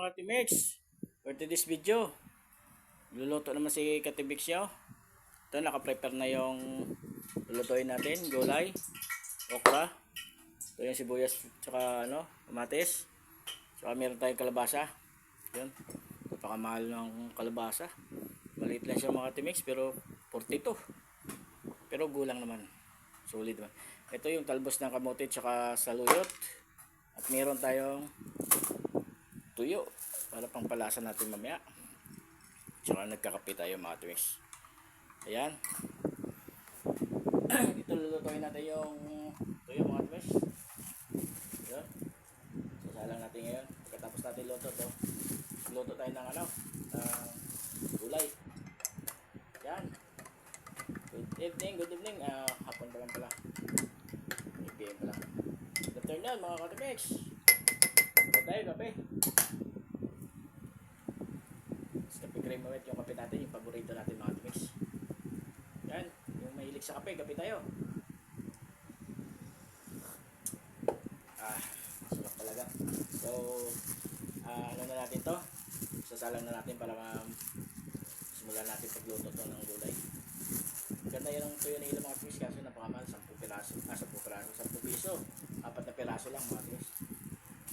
Mga Timex, for today's video, luluto naman si Katibix siya. Ito, nakaprepare na yung lulutuin natin, gulay, okra. Ito yung sibuyas, tsaka ano, kamatis. Tsaka meron tayong kalabasa. Yun, napakamahal ng kalabasa. Maliit lang siya mga Timex, pero 42. Pero gulang naman. Solid naman. Ito yung talbos ng kamote tsaka saluyot. At meron tayong tuyo para pangpalasa natin mamaya. Tsaka nagkakape tayo mga tuwings. Ayan. Ito lulutuin natin yung tuyo mga tuwings. Ayan. Sasalang natin ngayon. Pagkatapos natin luto to, luto tayo ng ano, ng gulay. Ayan. Good evening, good evening. Ah, hapon pa pala. 8 PM pa lang. Good afternoon mga tayo, kape. Kape cream ulit yung kape natin, yung paborito natin mga katimex. Yan, yung mahilig sa kape, kape tayo. Ah, sarap talaga. So, ah, ano na natin to? Sasalang na natin para ma simulan natin pagluto to ng gulay. Ganda yun ang tuyo na ilang mga fish kaso napakamahal, 10 piraso, ah 10 piraso, 10 piso. Apat na piraso lang mga fish.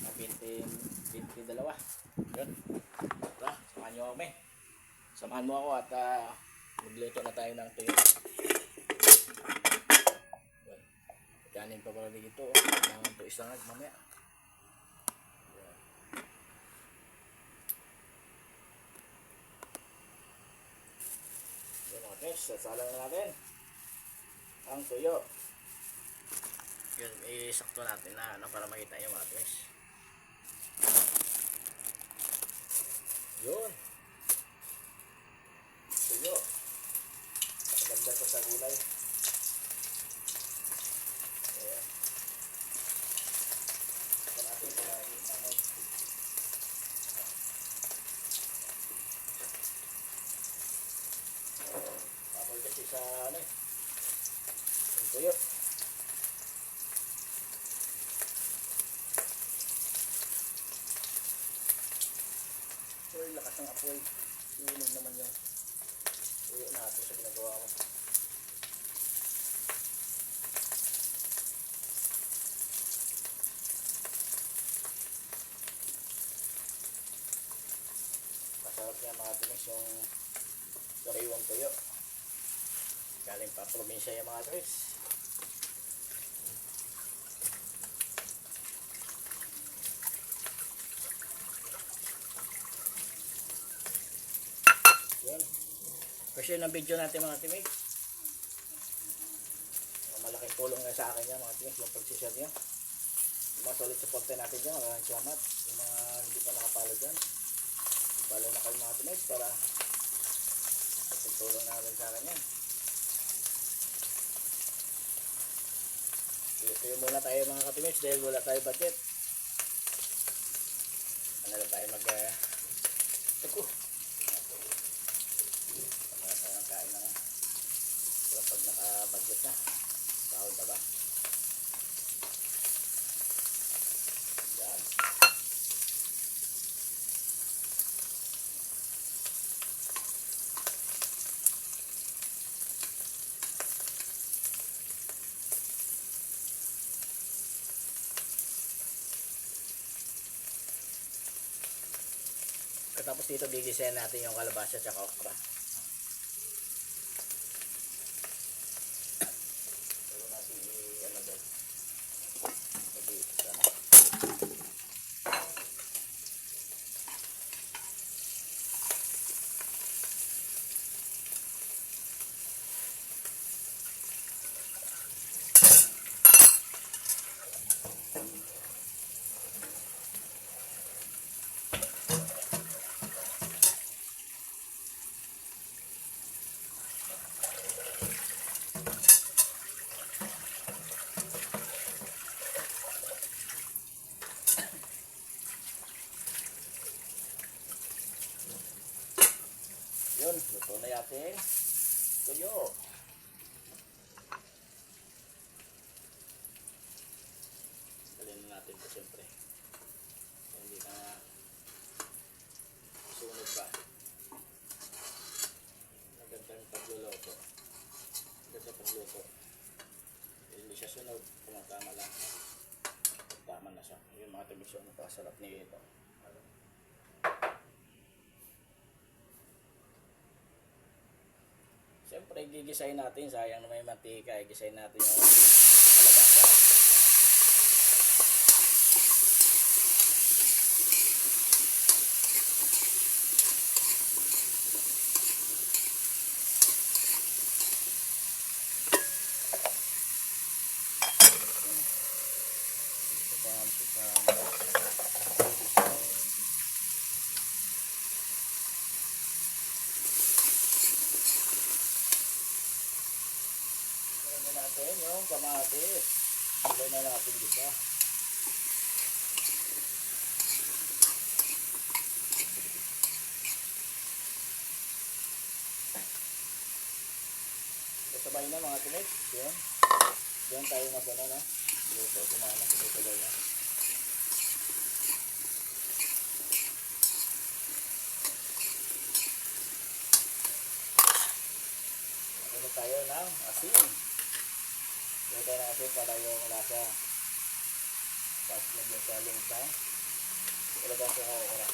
Ah, 20, 20 dalawa. Yun. Tara, samahan nyo ako may. Samahan mo ako at ah, magluto na tayo ng tuyo. Yun. Kanin pa pala dito. oh. Kailangan to isangag mamaya. Yun. Yun mga fish, sasalang na natin ang tuyo. Yun, isakto natin na ano para makita yung mga fish. Yun. Tuyo. Maganda ko sa gulay. Ayan. Ano. Kasi sa ano eh. Yung tuyo. Uy, lakas ng apoy. Iinom naman yung tuyo natin sa ginagawa ko. Masarap niya mga tinis yung sariwang tuyo. Galing pa probinsya yung mga tinis. Yun. Kasi yun ang video natin mga tinig. Malaking tulong nga sa akin yan mga tinig yung pagsishare niya. Yung mga solid support natin dyan. Maraming salamat. Yung mga hindi pa nakapalo dyan. Follow na kayo mga tinig para tulong na rin sa akin yan. Tuyo muna tayo mga katimates dahil wala tayo budget. Ano lang tayo mag... Uh, Tuko. Wala tayong kain na. Diba pag naka-budget na. Sahod na ba? Yan. Katapos dito, gigisayan natin yung kalabasa at okra. ating tuyo. Dalhin natin po siyempre. Hindi na sunog pa. Magandang pagluluto. Magandang pagluto. Hindi siya sunog. Kung tama lang. Tama na siya. Yung mga tabi siya. Napakasarap niya ito. Siyempre, gigisahin natin. Sayang na may mantika. eh. Gisahin natin yung kalabasa. Ito pa ang sa Ano natin yung kamatis. Ilay na natin isa. Kasabay na mga tinik. Yan. Yan tayo na ano na. Luto, kumana. Sabay na. Tayo ng asin. Tayo ng para yung lasa pas medyo sa loob na. Ilagay sa okra.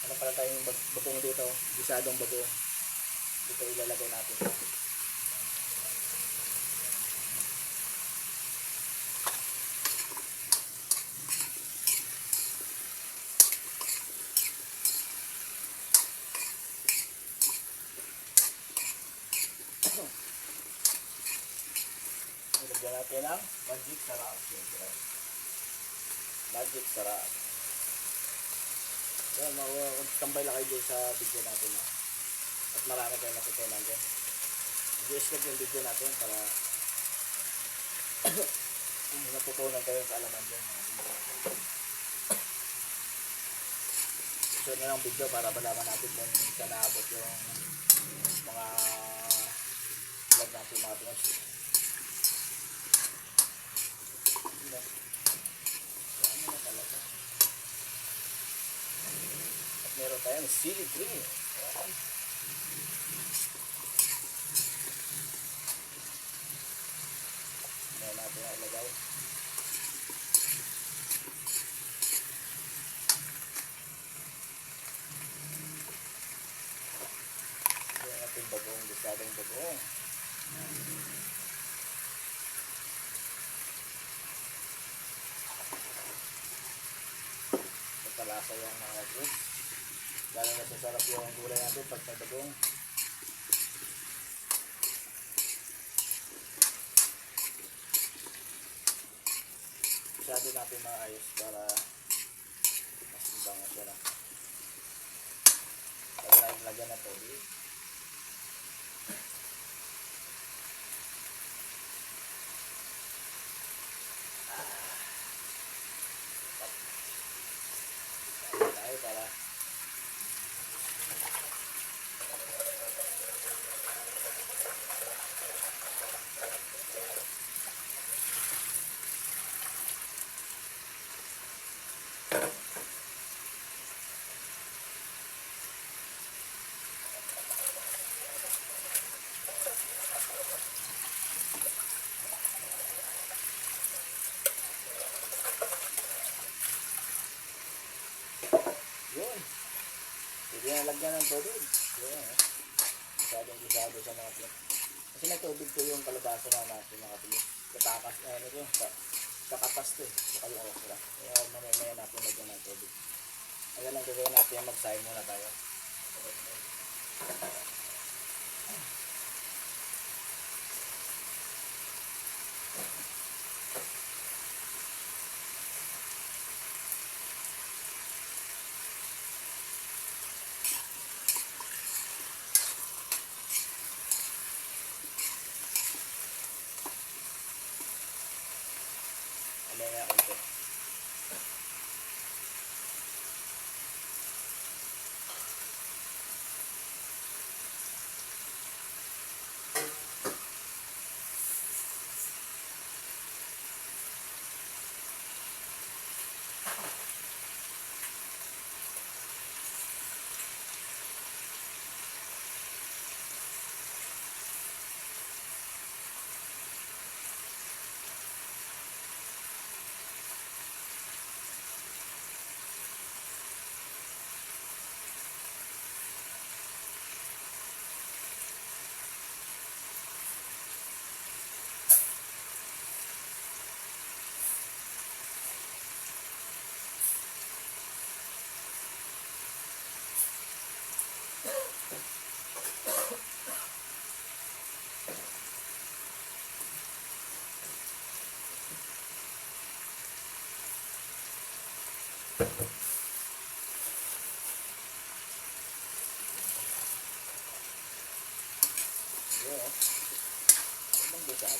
Ano pala tayong bag- bagong dito? Gisadong bagong. Dito ilalagay natin. Natin ang magic sarap. Siyempre. Magic sarap. Yan, mga tambay lang kayo dyan sa video natin. No? At marami kayo natutunan dyan. I-skip yung video natin para natutunan kayo sa alaman dyan. Gusto nyo ng video para malaman natin kung saan yung mga vlog natin mga Pinos. Diba? So, ano na talaga? At meron tayong chili green. Ayan. Ayan natin ang ilagay. Palasa yung mga fruits. Lalo na sasarap yung gulay natin pag may bagong. Masyado natin maayos para mas bango siya na. Lagyan natin ng tubig. Lagyan ng tubig. Eh. Masyadong gisado sa mga pin. Kasi may tubig ko yung kalabasa na natin mga pin. Katakas, eh, ano yun, ka, kakatas to eh. Saka yung okra. Kaya mamaya natin lagyan ng tubig. Ayan lang gagawin natin, mag-sign muna tayo.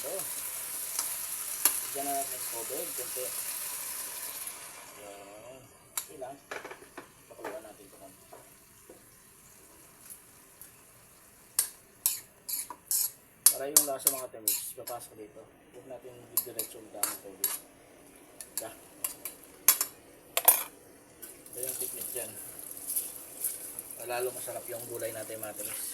Ito. Diyan na natin tubig. Kunti. Yan. Okay lang. Pakuluan natin ito. Para yung lasa mga temis, papasok dito. Huwag natin diretso ang dami tubig. Da. Ito yung technique dyan. Lalo masarap yung gulay natin mga temis.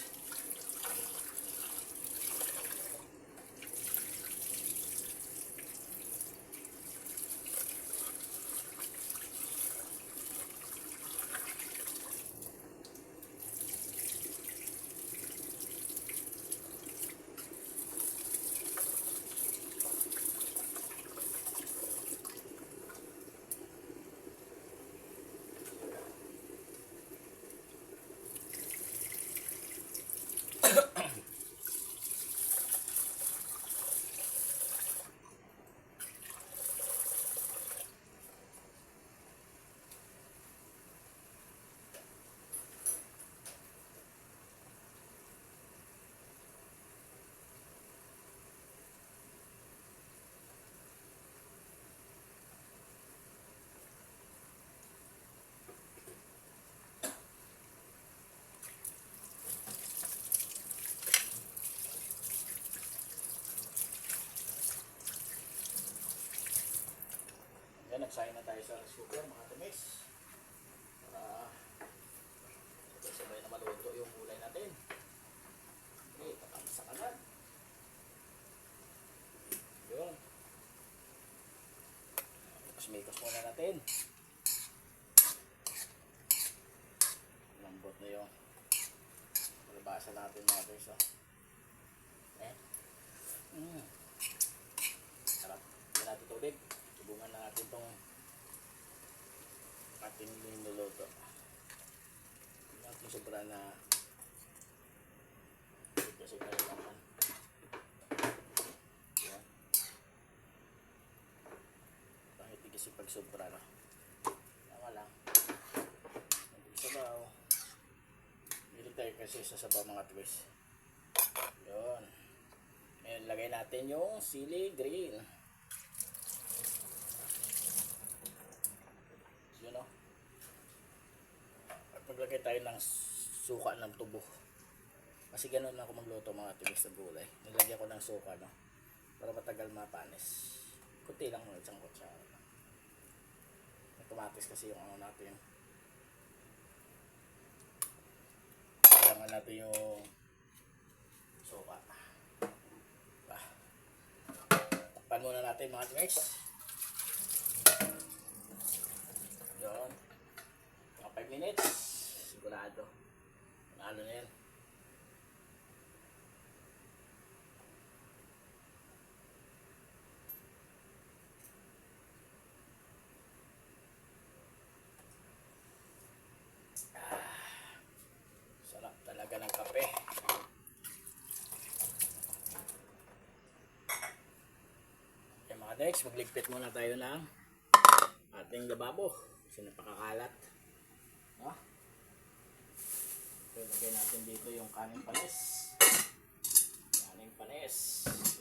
Nagsahin na tayo sa sugar mga temis. Para sabay na maluto yung gulay natin. Okay, patapos sa kanan. Yun. Mikos-mikos muna natin. Lambot na yung malabasa natin mga guys. Oh. Eh. Mm. Sarap. Yan natin tubig. Subungan na natin tong ating niluluto. Natin sobra na kasi tayo naman. Yan. Pangiti kasi pag sobra na. Tama lang. Sabaw. Hindi tayo kasi sa sabaw mga twist. Yun. Ngayon lagay natin yung sili green. Yun o. At maglagay tayo ng suka ng tubo. Kasi ganun ako magluto mga timis na gulay. Nilagyan ko ng suka, no? Para matagal mapanis. Kunti lang mga isang kutsara. Tumatis kasi yung ano natin. Kailangan natin yung suka. Diba? Takpan muna natin mga timis. Yun. Mga 5 minutes. Sigurado. Ano na yan. Ah, talaga ng kape. Okay mga next, magligpit muna tayo ng ating lababo kasi napakakalat no? so lagay natin dito yung kaning panis kaning panis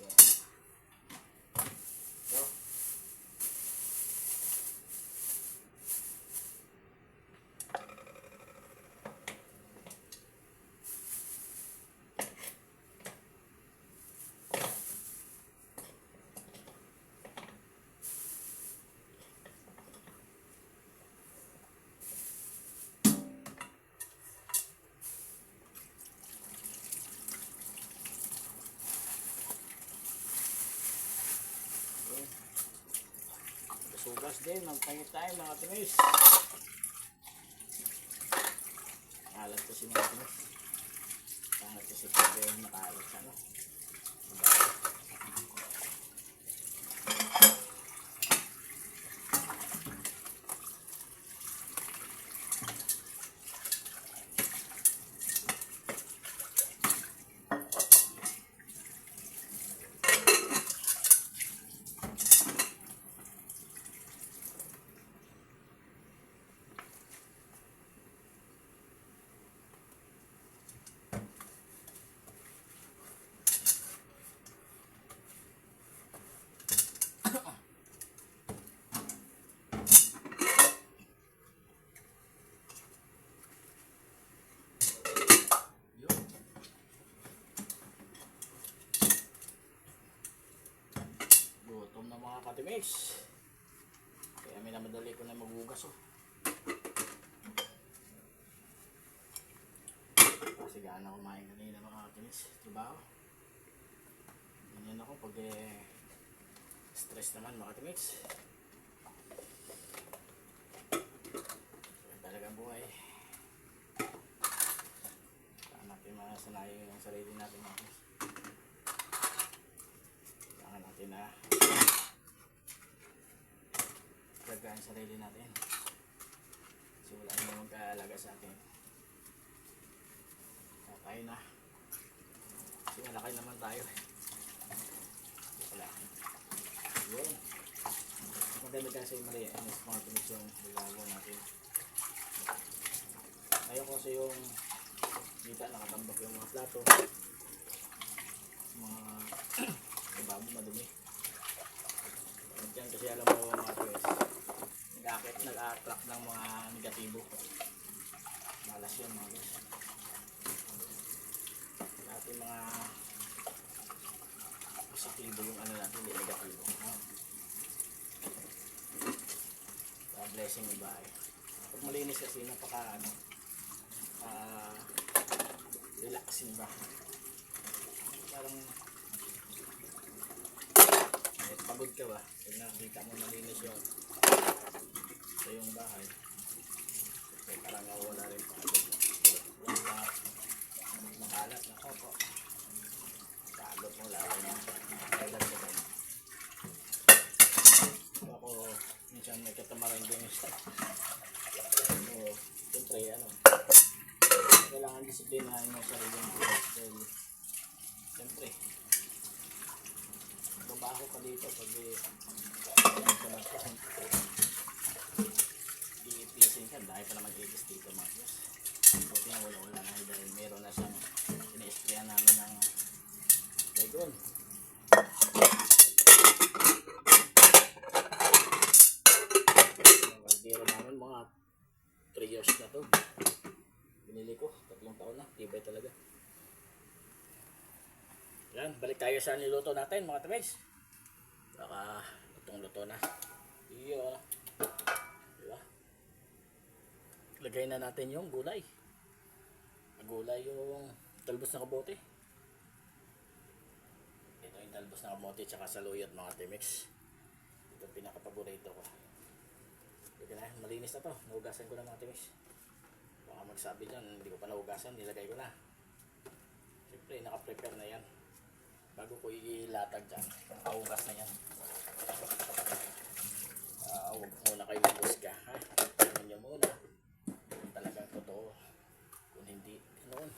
Yan. Sugas din, magpahit tayo mga timis. Kalat ko si mga timis. Kalat ko si Pwede makalat sa ano. Ate Mace. Kaya minamadali ko na magugas oh. Kasi gaano kumain kanina mga Mace. Trabaho. Ganyan ako pag eh, stress naman mga Ate Mace. Yan talaga ang buhay. Saan natin masanayin yung sarili natin mga Mace. Kailangan natin na gagawin sarili natin. Kasi wala naman magkaalaga sa atin. Kaya tayo na. Kasi malaki naman tayo. Wala. Yun. Maganda kasi mali. Sa mga tumis yung ginagawa natin. Ngayon kasi yung dito nakatambak yung mga plato. Mga Ibabo madumi. Diyan kasi alam mo mga tuwes. Nag-attract ng mga negatibo. Malas yun mga tuwes. Dati mga positibo yung ano natin, hindi negatibo. No? Kaya blessing yung bahay. Pag malinis kasi napaka ano, ah, relaxing ba? Parang pagod ka ba, pag nakita mo malinis yung sa yung bahay, eh parang nawala rin mo. Yung ba, makalat na koko. Pagod mo lalo na. Kailan mo ba? Ako, minsan may katamaran din yung sa ano, siyempre ano, kailangan disiplinahin mo sa sarili mo. Dahil, siyempre, babaho ka dito pag iipisin ka dahil pa naman iipis dito mga boss buti na wala wala na dahil meron na siyang ina-sprayan namin ng Dagon yung kaldero namin mga 3 years na to binili ko tatlong taon na tibay talaga yan, balik tayo sa niluto natin mga tamis. Baka lutong luto na. Iyo. Diba? Lagay na natin yung gulay. Gulay yung talbos na kabote. Ito yung talbos na kabote tsaka saluyot mga timix. Ito yung pinaka-paborito ko. Ito na, malinis na to. Nahugasan ko na mga timix. Baka magsabi dyan, hindi ko pa nahugasan, nilagay ko na. Siyempre, naka-prepare na yan bago ko ilatag dyan kaugas na yan uh, huwag muna kayo mamusga ha tignan nyo muna kung talagang totoo. Kung hindi ganoon.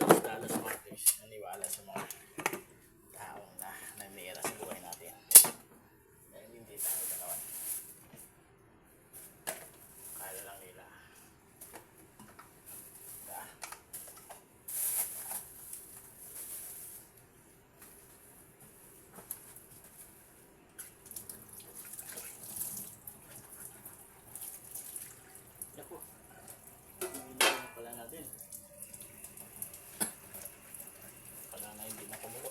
Madalas dalos martis naniwala sa mga taong na nanira sa buhay natin. Dahil hindi tayo ganoon kala lang nila ah Naku. Hindi na pala natin. Pala na hindi na kumulo.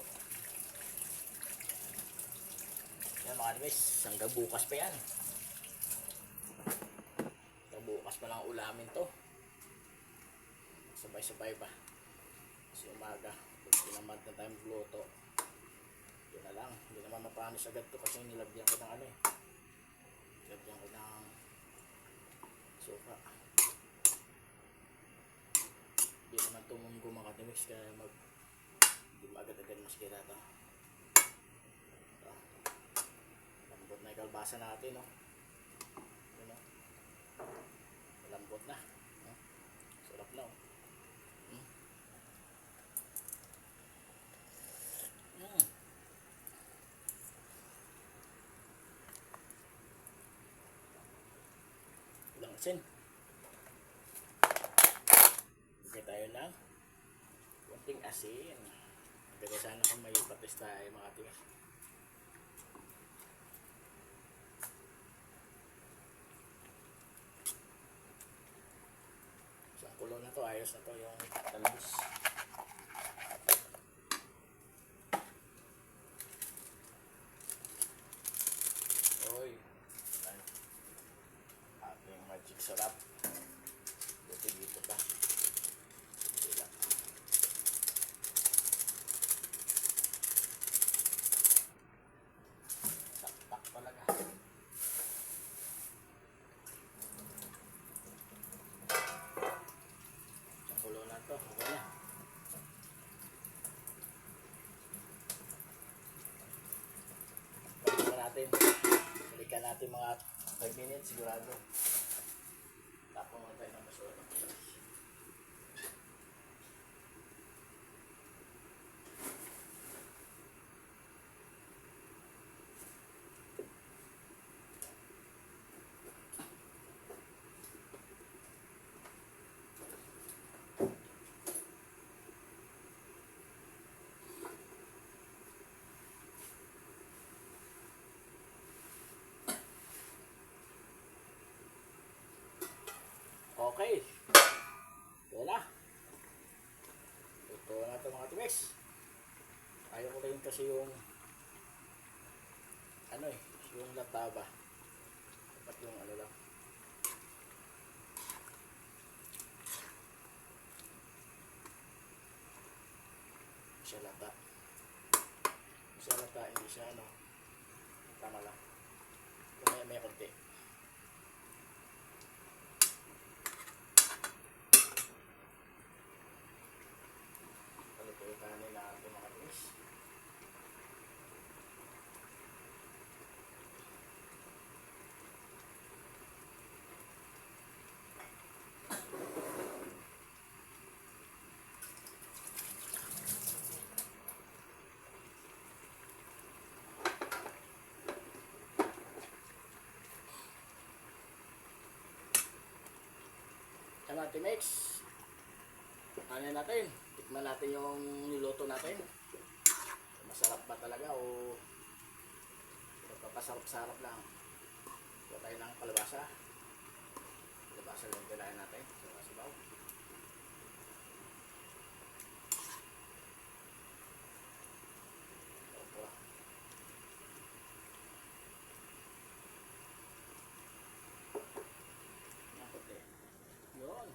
Yan mga guys, hanggang bukas pa yan. Hanggang bukas pa lang ulamin to. Sabay-sabay pa. Kasi umaga, pag tinamad na tayo magluto, yun na lang. Hindi naman mapanis agad to kasi nilagyan ko ng ano eh. Nilagyan ko ng suka. Hindi naman tumunggo mga katimis kaya mag hindi magad-agad mas kirata. Ito. Lambot na kalbasa natin, no? Ano? Lambot na. No? Sarap na, oh. Mm. Mm. Walang asin. Tayo ng konting asin. Pero sana kung may patis tayo mga tigas. So, ang kulo na to, ayos na to yung talbos. Sarap. Buti dito pa. Sila. Taktak talaga. Ang kulo na to. Okay na. Balikan natin. Balikan natin mga 5 minutes sigurado. Tapos mo tayo ng basura. Okay. Ito na. Ito na ito mga tuwis. Ayaw ko rin kasi yung ano eh, yung lataba. Dapat yung ano lang. Siya lata. Siya lata, hindi siya ano. Tama lang. May, may konti. Palutuin kanin na ito mga tuwis. Kamati mix. Ano natin? Tikman natin yung niluto natin. Masarap ba talaga o magpapasarap-sarap lang. Ito tayo ng kalabasa. Kalabasa lang kailangan natin. Sa sabaw. Opo. Nakot eh. Yun.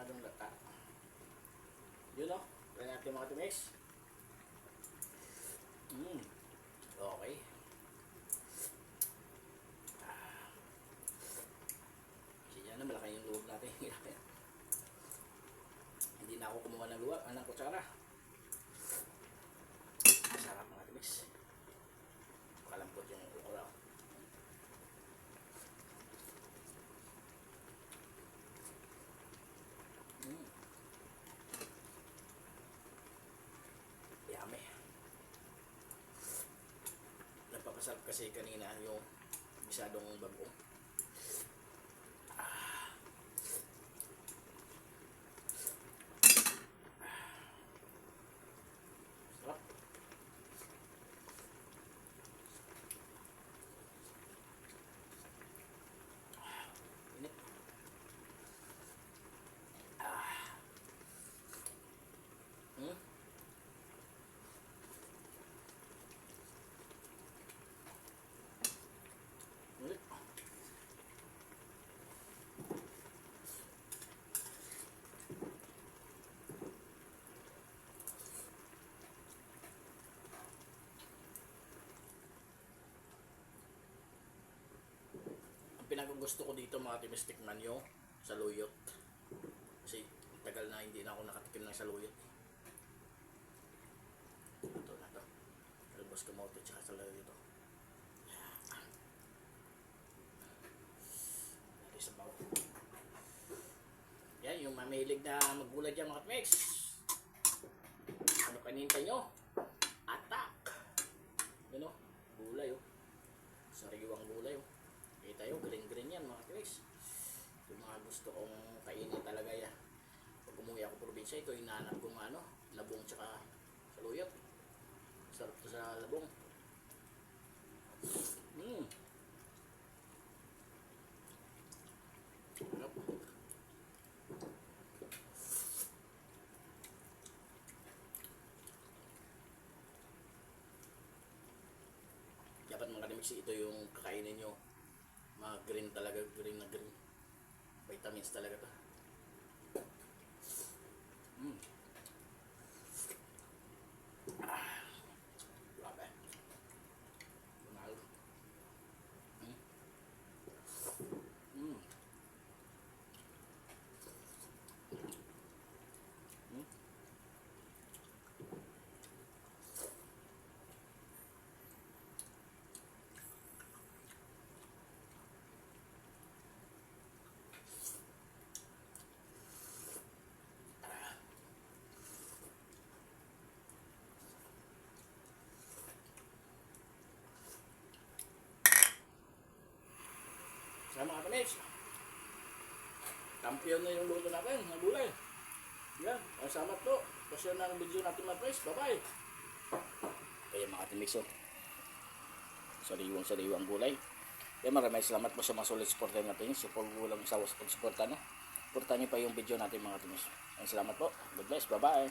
Masyadong lata. Yun o. Try natin mga tumis. Mm. Okay. Ah. Kasi yan na malaki yung loob natin. Hindi na ako kumuha ng luwa, ng kutsara. Masarap mga tumis. Kalambot yung ukura. Mm. Yummy. Nagpapasarap kasi kanina yung bisadong bagong. Ah. Sarap. Init. Ah. Hmm? Ulit. Ang pinakagusto ko dito mga timistik manyo sa luyot. Kasi tagal na hindi na ako nakatikim ng saluyot. Ito na to. Albos kamote tsaka saluyot ito. Natin sa bawo. Yan, yung mamilig na maggulay dyan mga tmex. Ano kanintay nyo? Atak! Yun o, gulay o. Sariwang gulay o. Kita yun, green-green yan mga tmex. Yung mga gusto kong kainin talaga yan. Pag umuwi ako probinsya, ito inaanap kong ano, labong tsaka saluyot. Sarap to sa labong. Mm. Sarap. Dapat mga kadimiksi, ito yung kakainin nyo. Ah, green talaga, green na green. Vitamins talaga to. Mm. Ah, grabe. Panalo. Mm. Mm. Mm. Sa kamiks. Kampiyon na yung luto natin, ng gulay. Yan, ang salamat po. Pasyon na ang video natin mga guys. Bye-bye. Kaya mga kamiks oh. Sariwang sariwang gulay. Kaya maraming salamat po sa mga solid supporter natin. Support ko lang sa pag-suporta no. Suportahan niyo pa yung video natin mga. Ang salamat po. God bless. Bye-bye.